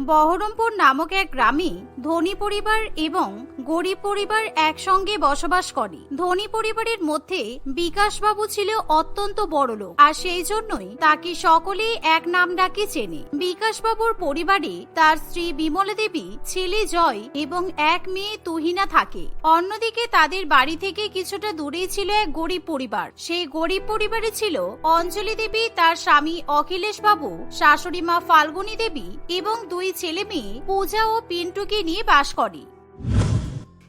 বহরমপুর নামক এক গ্রামে ধনী পরিবার এবং গরিব পরিবার একসঙ্গে বসবাস করে। ধনী পরিবারের মধ্যে বিকাশবাবু ছিল অত্যন্ত বড়লোক আর সেই জন্যই তাকে সকলেই এক নাম ডাকে চেনে। বিকাশবাবুর পরিবারে তার স্ত্রী বিমলা দেবী, ছেলে জয় এবং এক মেয়ে তুহিনা থাকে। অন্যদিকে তাদের বাড়ি থেকে কিছুটা দূরেই ছিল এক গরিব পরিবার। সেই গরিব পরিবারে ছিল অঞ্জলি দেবী, তার স্বামী অখিলেশ বাবু শাশুড়ি মা ফাল্গুনী দেবী এবং দুই ছেলে মেয়ে পূজা ও পিন্টুকে নিয়ে বাস করে।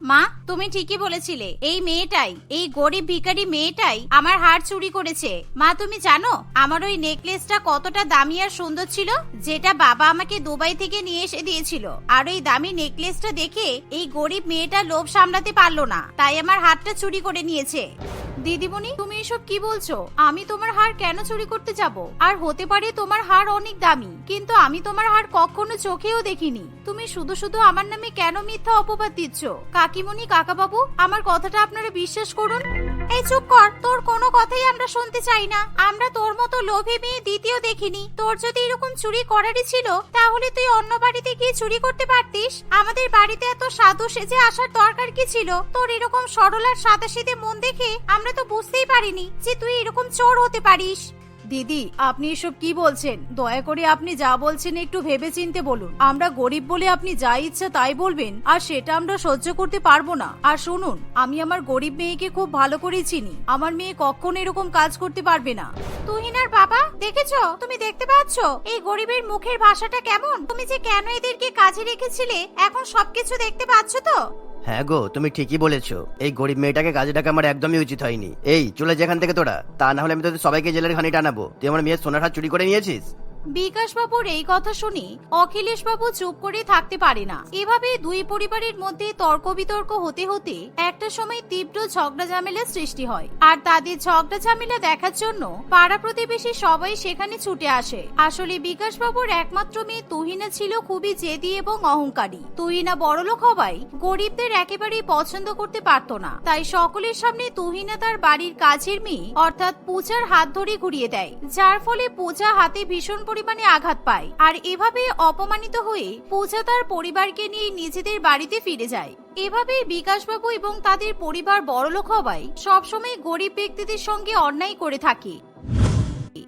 মা, তুমি ঠিকই বলেছিলে, এই মেয়েটাই, এই গরিব ভিখারি মেয়েটাই আমার হার চুরি করেছে। মা, তুমি জানো, আমার ওই নেকলেসটা কতটা দামি আর সুন্দর ছিল? যেটা বাবা আমাকে দুবাই থেকে নিয়ে এসে দিয়েছিল। আর ওই দামি নেকলেসটা দেখে এই গরিব মেয়েটা লোভ সামলাতে পারল না। তাই আমার হারটা চুরি করে নিয়েছে। দিদিমণি, তুমি এসব কি বলছো? আমি তোমার হার কেন চুরি করতে যাব? আর হতে পারে তোমার হার অনেক দামি, কিন্তু আমি তোমার হার কখনো চোখেও দেখিনি। তুমি শুধু শুধু আমার নামে কেন মিথ্যা অপবাদ দিচ্ছ? কাকিমণি, কাকাবাবু, আমার কথাটা আপনারা বিশ্বাস করুন? এই চুপ কর, তোর কোনো কথাই আমরা শুনতে চাই না। আমরা তোর মতো লোভী মেয়ে দ্বিতীয় দেখিনি। তোর যদি এরকম চুরি করারই ছিল, তাহলে তুই অন্য বাড়িতে গিয়ে চুরি করতে পারতিস? আমাদের বাড়িতে এত সাধু সেজে আসার দরকার কি ছিল? তোর এরকম সরল আর সাদা সিধে মন দেখে আমরা তো বুঝতেই পারিনি যে তুই এরকম চোর হতে পারিস। দিদি আপনি এসব কি বলছেন? দয়া করে আপনি যা বলছেন একটু ভেবে চিনতে বলুন। আমরা গরিব বলে আপনি যা ইচ্ছা তাই বলবেন আর সেটা আমরা সহ্য করতে পারব না। আর শুনুন আমি আমার গরিব মেয়েকে খুব ভালো করে চিনি। আমার মেয়ে কখনো এরকম কাজ করতে পারবে না। তুহিনার বাবা দেখেছ? তুমি দেখতে পাচ্ছ? এই গরিবের মুখের ভাষাটা কেমন? তুমি যে কেন এদেরকে কাজে রেখেছিলে এখন সবকিছু দেখতে পাচ্ছ তো? হ্যাঁ গো, তুমি ঠিকই বলেছ। এই গরিব মেয়েটাকে কাজে ডাকা আমার একদমই উচিত হয়নি। এই, চলে যেখান থেকে তোরা। তা না হলে আমি তোদের সবাইকে জেলের খানি টানাবো। তুই আমার মেয়ের সোনার হাত চুরি করে নিয়েছিস? বিকাশ বাবুর এই কথা শুনি অখিলেশ বাবু চুপ করে থাকতে পারে না। এভাবে দুই পরিবারের মধ্যে তর্ক বিতর্ক হতে হতে একটা সময় তীব্র ঝগড়া ঝামেলা সৃষ্টি হয়। আর তাদের ঝগড়া ঝামেলা দেখার জন্য পাড়া প্রতিবেশী সবাই সেখানে ছুটে আসে। আসলে বিকাশ বাবুর একমাত্র মেয়ে তুহিনা ছিল খুবই জেদি এবং অহংকারী। তুহিনা বড়লোক হওয়ায় গরিবদের একেবারেই পছন্দ করতে পারত না। তাই সকলের সামনে তুহিনা তার বাড়ির কাজের মেয়ে, অর্থাৎ পূজার হাত ধরে ঘুরিয়ে দেয়। যার ফলে পূজা হাতে ভীষণ পরিমাণে আঘাত পায়। আর এভাবে অপমানিত হয়ে পূজা তার পরিবারকে নিয়ে নিজেদের বাড়িতে ফিরে যায়। এভাবে বিকাশবাবু এবং তাদের পরিবার বড়লোক হওয়ায় সবসময় গরিব ব্যক্তিদের সঙ্গে অন্যায় করে থাকে।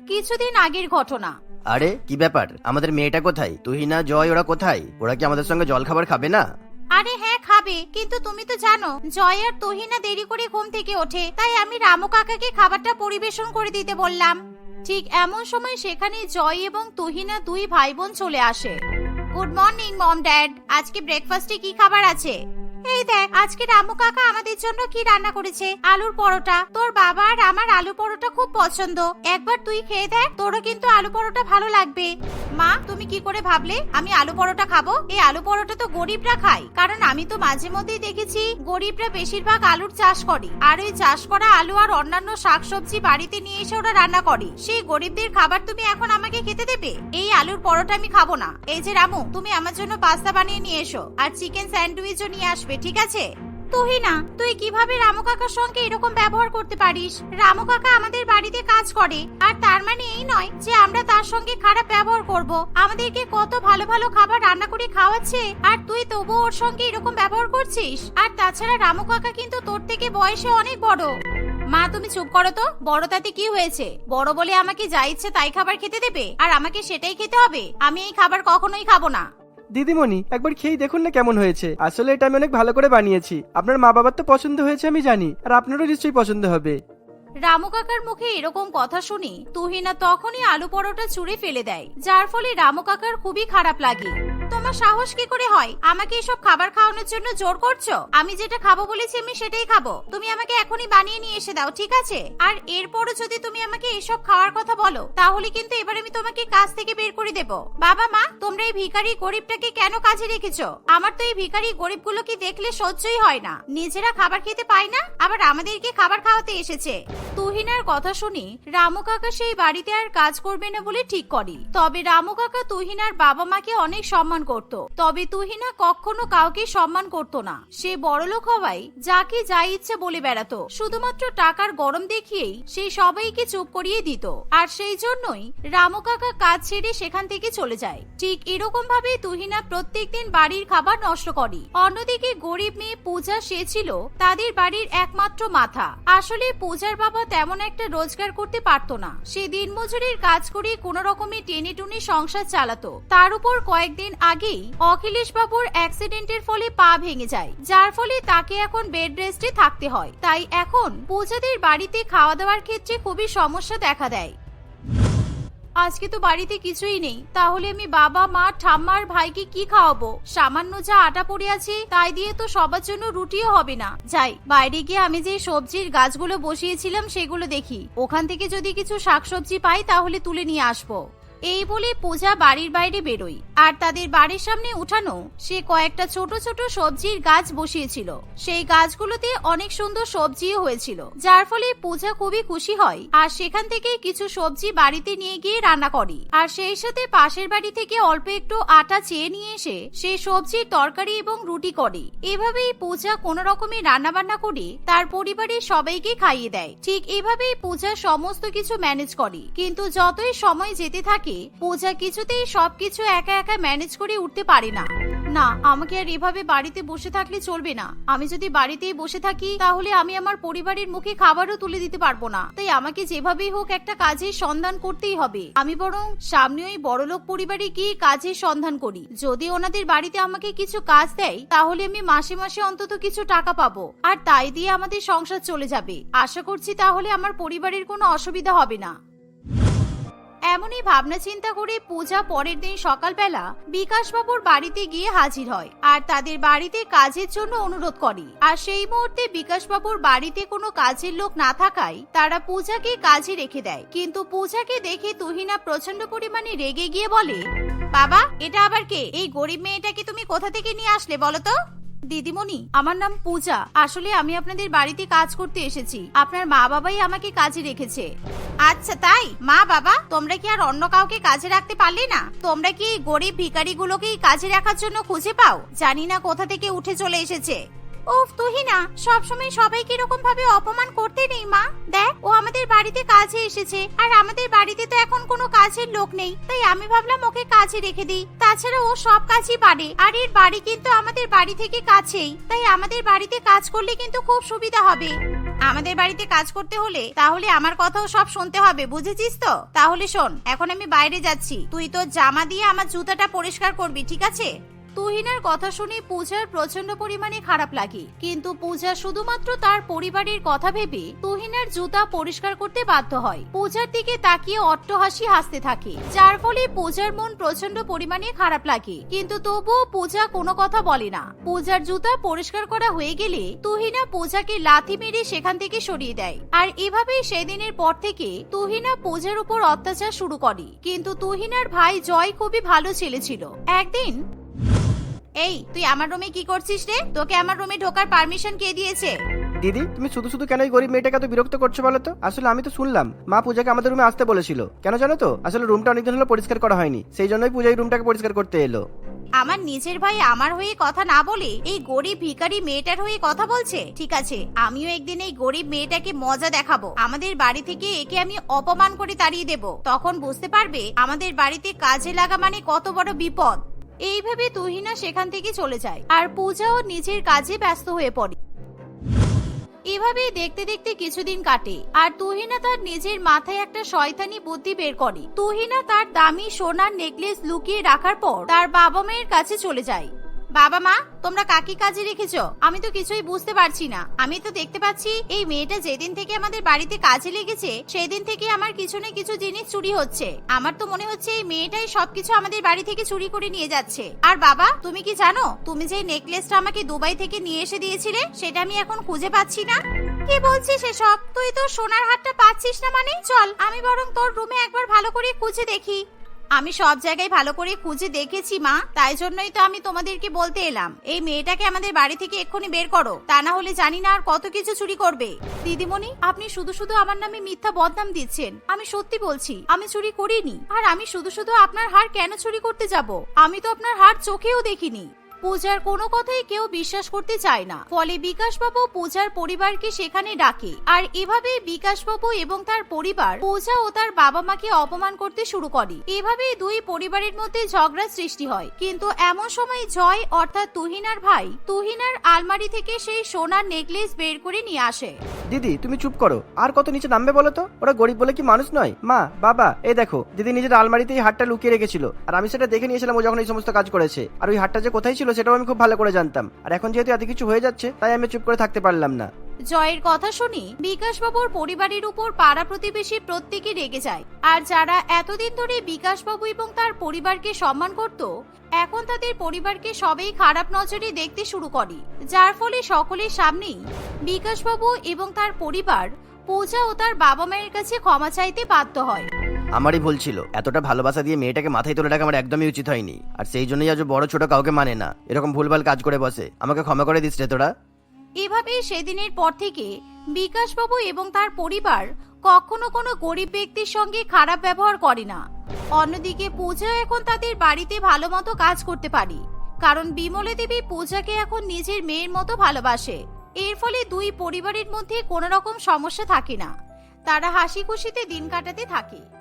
কিছুদিন আগের ঘটনা। আরে কি ব্যাপার? আমাদের মেয়েটা কোথায়? তুই না জয় ওরা কোথায়? ওরা কি আমাদের সঙ্গে জল খাবার খাবে না? আরে হ্যাঁ খাবে। কিন্তু তুমি তো জানো জয় আর তহিনা দেরি করে ঘুম থেকে ওঠে। তাই আমি রামু কাকাকে খাবারটা পরিবেশন করে দিতে বললাম। ঠিক এমন সময় সেখানে জয় এবং তুহিনা দুই ভাই বোন চলে আসে। Good morning, mom dad. আজকে ব্রেকফাস্টে কি খাবার আছে? এই দেখ, আজকে রামু কাকা আমাদের জন্য কি রান্না করেছে? আলুর পরোটা। তোর বাবা আর আমার আলু পরোটা খুব পছন্দ। একবার তুই খেয়ে দেখ, তোরও কিন্তু আলু পরোটা ভালো লাগবে। মা, তুমি কি করে ভাবলে? আমি আলু পরোটা খাব? এই আলু পরোটা তো গরিবরা খায়। কারণ আমি তো মাঝে মধ্যেই দেখেছি, গরিবরা বেশিরভাগ আলুর চাষ করে। আর ওই চাষ করা আলু আর অন্যান্য শাকসবজি বাড়িতে নিয়ে এসে ওরা রান্না করে। সেই গরিবদের খাবার তুমি এখন আমাকে খেতে দেবে? এই আলুর পরোটা আমি খাব না। এই যে রামু, তুমি আমার জন্য পাস্তা বানিয়ে নিয়ে এসো। আর চিকেন স্যান্ডউইচও নিয়ে আসবে। ঠিক আছে? তুই না, তুই কীভাবে রামু কাকার সঙ্গে এরকম ব্যবহার করতে পারিস? রামু কাকা আমাদের বাড়িতে কাজ করে, আর তার মানে এই নয় যে আমরা তার সঙ্গে খারাপ ব্যবহার করব। আমাদেরকে কত ভালো ভালো খাবার রান্না করে খাওয়াচ্ছে, আর তুই তবু ওর সঙ্গে এরকম ব্যবহার করছিস? আর তাছাড়া রামু কাকা কিন্তু তোর থেকে বয়সে অনেক বড়। মা, তুমি চুপ করো তো, বড় তাতে কি হয়েছে? বড় বলে আমাকে যা ইচ্ছে তাই খাবার খেতে দেবে, আর আমাকে সেটাই খেতে হবে। আমি এই খাবার কখনোই খাব না। দিদিমণি, একবার খেয়ে দেখুন না কেমন হয়েছে। আসলে এটা আমি অনেক ভালো করে বানিয়েছি। আপনার মা বাবার তো পছন্দ হয়েছে আমি জানি, আর আপনারও নিশ্চয়ই পছন্দ হবে। রামু কাকার মুখে এরকম কথা শুনি তুহিনা তখনই আলু পরোটা চুরি ফেলে দেয়, যার ফলে রামু কাকার খুবই খারাপ লাগে। তোমার সাহস কি করে হয়? আমাকে এসব খাবার খাওয়ানোর জন্য জোর করছ? আমি যেটা খাব বলেছি আমি সেটাই খাব। তুমি আমাকে এখনই বানিয়ে নিয়ে এসে দাও, ঠিক আছে? আর এরপরও যদি তুমি আমাকে এসব খাওয়ার কথা বলো, তাহলে কিন্তু এবার আমি তোমাকে কাজ থেকে বের করে দেব। বাবা মা, তোমরা এই ভিখারি গরিবটাকে কেন কাজে রেখেছো? আমার তো এই ভিখারি গরিবগুলোকে দেখলে সহ্যই হয় না। নিজেরা খাবার খেতে পায় না, আবার আমাদেরকে খাবার খাওয়াতে এসেছে। তুহিনার কথা শুনি রামু কাকা সেই বাড়িতে আর কাজ করবে না বলে ঠিক করে। তবে রামু কাকা তুহিনার বাবা মাকে অনেক সম্মান সম্মান করত। তবে তুহিনা কখনো কাউকে সম্মান করত না। সে বড়লোক হওয়ায় যাকে যা ইচ্ছে বলে বেড়াতো। শুধুমাত্র টাকার গরম দেখিয়েই সে সবাইকে চুপ করিয়ে দিত। আর সেই জন্যই রামু কাকা কাজ ছেড়ে সেখান থেকে চলে যায়। ঠিক এরকম ভাবে তুহিনা প্রত্যেকদিন বাড়ির খাবার নষ্ট করে। অন্যদিকে গরিব মেয়ে পূজা সে ছিল তাদের বাড়ির একমাত্র মাথা। আসলে পূজার বাবা তেমন একটা রোজগার করতে পারতো না। সে দিনমজুরির কাজ করে কোন রকমে টেনে টুনে সংসার চালাতো। তার উপর কয়েকদিন আগেই অখিলেশ বাবুর অ্যাক্সিডেন্টের ফলে পা ভেঙে যায়, যার ফলে তাকে এখন বেড রেস্টে থাকতে হয়। তাই এখন পূজাদের বাড়িতে খাওয়া দাওয়ার ক্ষেত্রে খুবই সমস্যা দেখা দেয়। আজকে তো বাড়িতে কিছুই নেই, তাহলে আমি বাবা, মা, ঠাম্মার ভাইকে কি খাওয়াবো? সামান্য যা আটা পড়ে আছে, তাই দিয়ে তো সবার জন্য রুটিও হবে না। যাই, বাইরে গিয়ে আমি যে সবজির গাছগুলো বসিয়েছিলাম সেগুলো দেখি। ওখান থেকে যদি কিছু শাকসবজি পাই, তাহলে তুলে নিয়ে আসব। এই বলে পূজা বাড়ির বাইরে বেরোই আর তাদের বাড়ির সামনে উঠানো সে কয়েকটা ছোট ছোট সবজির গাছ বসিয়েছিল। সেই গাছগুলোতে অনেক সুন্দর সবজিও হয়েছিল, যার ফলে পূজা খুবই খুশি হয় আর সেখান থেকে কিছু সবজি বাড়িতে নিয়ে গিয়ে রান্না করে। আর সেই সাথে পাশের বাড়ি থেকে অল্প একটু আটা চেয়ে নিয়ে এসে সে সবজির তরকারি এবং রুটি করে। এভাবেই পূজা কোন রকমে রান্না বান্না করে তার পরিবারের সবাইকে খাইয়ে দেয়। ঠিক এভাবেই পূজা সমস্ত কিছু ম্যানেজ করে। কিন্তু যতই সময় যেতে থাকে, পূজা কিছুতেই সবকিছু একা একা ম্যানেজ করে উঠতে পারে না। না, আমাকে আর এভাবে বাড়িতে বসে থাকলে চলবে না। আমি যদি বাড়িতেই বসে থাকি, তাহলে আমি আমার পরিবারের মুখে খাবারও তুলে দিতে পারব না। তাই আমাকে যেভাবেই হোক একটা কাজের সন্ধান করতেই হবে। আমি বরং সামনে ওই বড়লোক পরিবারে গিয়ে কাজের সন্ধান করি। যদি ওনাদের বাড়িতে আমাকে কিছু কাজ দেয়, তাহলে আমি মাসে মাসে অন্তত কিছু টাকা পাবো। আর তাই দিয়ে আমাদের সংসার চলে যাবে। আশা করছি তাহলে আমার পরিবারের কোনো অসুবিধা হবে না। এমনই ভাবনা চিন্তা করে পূজা পরের দিন সকালবেলা বিকাশবাবুর বাড়িতে গিয়ে হাজির হয় আর তাদের বাড়িতে কাজের জন্য অনুরোধ করে। আর সেই মুহূর্তে বিকাশবাবুর বাড়িতে কোনো কাজের লোক না থাকায় তারা পূজাকে কাজে রেখে দেয়। কিন্তু পূজাকে দেখে তুহিনা প্রচণ্ড পরিমাণে রেগে গিয়ে বলে, বাবা, এটা আবার কে? এই গরিব মেয়েটাকে তুমি কোথা থেকে নিয়ে আসলে বলো তো? দিদিমণি, আমার নাম পূজা। আসলে আমি আপনাদের বাড়িতে কাজ করতে এসেছি। আপনার মা বাবাই আমাকে কাজে রেখেছে। আচ্ছা তাই? মা, বাবা, তোমরা কি আর অন্য কাউকে কাজে রাখতে পারলে না? তোমরা কি গরিব ভিখারিগুলোকেই কাজে রাখার জন্য খুঁজে পাও? জানি না কোথা থেকে উঠে চলে এসেছে। ওফ তুহিনা, সবসময় সবাইকে এরকম ভাবে অপমান করতে নেই, মা। দেখ, ও আমাদের বাড়িতে কাজে এসেছে। আর আমাদের বাড়িতে তো এখন কোনো কাজের লোক নেই। তাই আমি ভাবলাম ওকে কাজে রেখে দিই। তাছাড়া ও সব কাজই পারে। আর এর বাড়ি কিন্তু আমাদের বাড়ি থেকে কাছেই। তাই আমাদের বাড়িতে কাজ করলে কিন্তু খুব সুবিধা হবে। আমাদের বাড়িতে কাজ করতে হলে তাহলে আমার কথাও সব শুনতে হবে, বুঝেছিস তো? তাহলে শোন, এখন আমি বাইরে যাচ্ছি। তুই তোর জামা দিয়ে আমার জুতাটা পরিষ্কার করবি, ঠিক আছে? তুহিনার কথা শুনে পূজার প্রচণ্ড পরিমাণে খারাপ লাগে। কিন্তু পূজা শুধুমাত্র তার পরিবারের কথা ভেবে তুহিনার জুতা পরিষ্কার করতে বাধ্য হয়। পূজার দিকে তাকিয়ে অট্টহাসি হাসতে থাকে। যার ফলে পূজার মন প্রচণ্ড পরিমাণে খারাপ লাগে। কিন্তু তবুও পূজা কোনো কথা বলে না। পূজার জুতা পরিষ্কার করা হয়ে গেলে তুহিনা পূজাকে লাথি মেরে সেখান থেকে সরিয়ে দেয়। আর এভাবেই সেদিনের পর থেকে তুহিনা পূজার উপর অত্যাচার শুরু করে। কিন্তু তুহিনার ভাই জয় খুবই ভালো ছেলে ছিল। একদিন এই তুই আমার রুমে কি করছিস রে? তোকে আমার রুমে ঢোকার পারমিশন কে দিয়েছে? দিদি তুমি শুধু শুধু কেন এই গরিব মেয়েটাকে এত বিরক্ত করছ বলো তো? আসলে আমি তো শুনলাম মা পূজাকে আমাদের রুমে আসতে বলেছিল। কেন জানো তো? আসলে রুমটা অনেকদিন হলো পরিষ্কার করা হয়নি সেই জন্যই পূজা এই রুমটাকে পরিষ্কার করতে এলো। আমার নিজের ভাই আমার হয়ে কথা না বলে এই গরিব ভিখারি মেয়েটার হয়ে কথা বলছে? ঠিক আছে আমিও একদিন এই গরিব মেয়েটাকে মজা দেখাবো। আমাদের বাড়ি থেকে একে আমি অপমান করে তাড়িয়ে দেব। তখন বুঝতে পারবে আমাদের বাড়িতে কাজে লাগা মানে কত বড় বিপদ। এইভাবে তুহিনা সেখান থেকে চলে যায় আর পূজাও নিজের কাজে ব্যস্ত হয়ে পড়ে। এভাবেই দেখতে দেখতে কিছুদিন কাটে আর তুহিনা তার নিজের মাথায় একটা শয়তানি বুদ্ধি বের করে। তুহিনা তার দামি সোনার নেকলেস লুকিয়ে রাখার পর তার বাবা মায়ের কাছে চলে যায়। বাবা মা, তোমরা কাকি কাজে রেখেছো? আমি তো কিছুই বুঝতে পারছি না। আমি তো দেখতে পাচ্ছি এই মেয়েটা যেদিন থেকে আমাদের বাড়িতে কাজে লেগেছে, সেদিন থেকে আমার কিছু না কিছু জিনিস চুরি হচ্ছে। আমার তো মনে হচ্ছে এই মেয়েটাই সবকিছু আমাদের বাড়ি থেকে চুরি করে নিয়ে যাচ্ছে। আর বাবা, তুমি কি জানো? তুমি যে নেকলেসটা আমাকে দুবাই থেকে নিয়ে এসে দিয়েছিলে, সেটা আমি এখন খুঁজে পাচ্ছি না। কি বলছিস এসব? তুই তো সোনার হাটটা পাচ্ছিস না মানে? চল, আমি বরং তোর রুমে একবার ভালো করে খুঁজে দেখি। আমি সব জায়গায় ভালো করে খুঁজে দেখেছি, মা। তাই জন্যই তো আমি তোমাদেরকে বলতে এলাম। এই মেয়েটাকে আমাদের বাড়ি থেকে এক্ষুনি বের করো। তা না হলে জানি না আর কত কিছু চুরি করবে। দিদিমণি, আপনি শুধু শুধু আমার নামে মিথ্যা বদনাম দিচ্ছেন। আমি সত্যি বলছি, আমি চুরি করিনি। আর আমি শুধু শুধু আপনার হার কেন চুরি করতে যাব? আমি তো আপনার হার চোখেও দেখিনি। পূজার কোনো কথাই কেউ বিশ্বাস করতে চায় না। ফলে বিকাশবাবু পূজার পরিবারকে সেখানে ডাকে। আর এভাবেই বিকাশবাবু এবং তার পরিবার পূজা ও তার বাবা মাকে অপমান করতে শুরু করে। এভাবেই দুই পরিবারের মধ্যে ঝগড়া সৃষ্টি হয়। কিন্তু এমন সময় জয় অর্থাৎ তুহিনার ভাই তুহিনার আলমারি থেকে সেই সোনার নেকলেস বের করে নিয়ে আসে। দিদি, তুমি চুপ করো। আর কত নিচে নামবে বলো তো? ওরা গরিব বলে কি মানুষ নয়? মা, বাবা, এই দেখো, দিদি নিজের আলমারিতে এই হাটটা লুকিয়ে রেখেছিল। আর আমি সেটা দেখে নিয়েছিলাম ও যখন এই সমস্ত কাজ করেছে। আর ওই হাটটা যে কোথায় ছিল সেটাও আমি খুব ভালো করে জানতাম। আর এখন যেহেতু এত কিছু হয়ে যাচ্ছে, তাই আমি চুপ করে থাকতে পারলাম না। জয়ের কথা শুনি, বিকাশবাবুর পরিবারের উপর পাড়া প্রতিবেশী প্রত্যেকে রেগে যায়। আর যারা এতদিন ধরে বিকাশবাবু এবং তার পরিবারকে সম্মান করত, এখন তাদের পরিবারকে সবাই খারাপ নজরে দেখতে শুরু করে। যার ফলে সকলের সামনেই বিকাশবাবু এবং তার পরিবার, পূজা ও তার বাবা মায়ের কাছে ক্ষমা চাইতে বাধ্য হয়। আমারই ভুল ছিল। এতটা ভালোবাসা দিয়ে মেয়েটাকে মাথায় তুলে রাখা আমার একদমই উচিত হয়নি। আর সেই জন্যই আজ বড় ছোট কাউকে মানে না। এরকম ভুলভাল কাজ করে বসে। আমাকে ক্ষমা করে দিস রে তোরা। এভাবেই সেদিনের পর থেকে বিকাশবাবু এবং তার পরিবার কখনো কোনো গরিব ব্যক্তির সঙ্গে খারাপ ব্যবহার করে না। অন্যদিকে পূজা এখন তাদের বাড়িতে ভালো মতো কাজ করতে পারি। কারণ বিমলে দেবী পূজাকে এখন নিজের মেয়ের মতো ভালোবাসে। এর ফলে দুই পরিবারের মধ্যে কোনো রকম সমস্যা থাকে না। তারা হাসি খুশিতে দিন কাটাতে থাকে।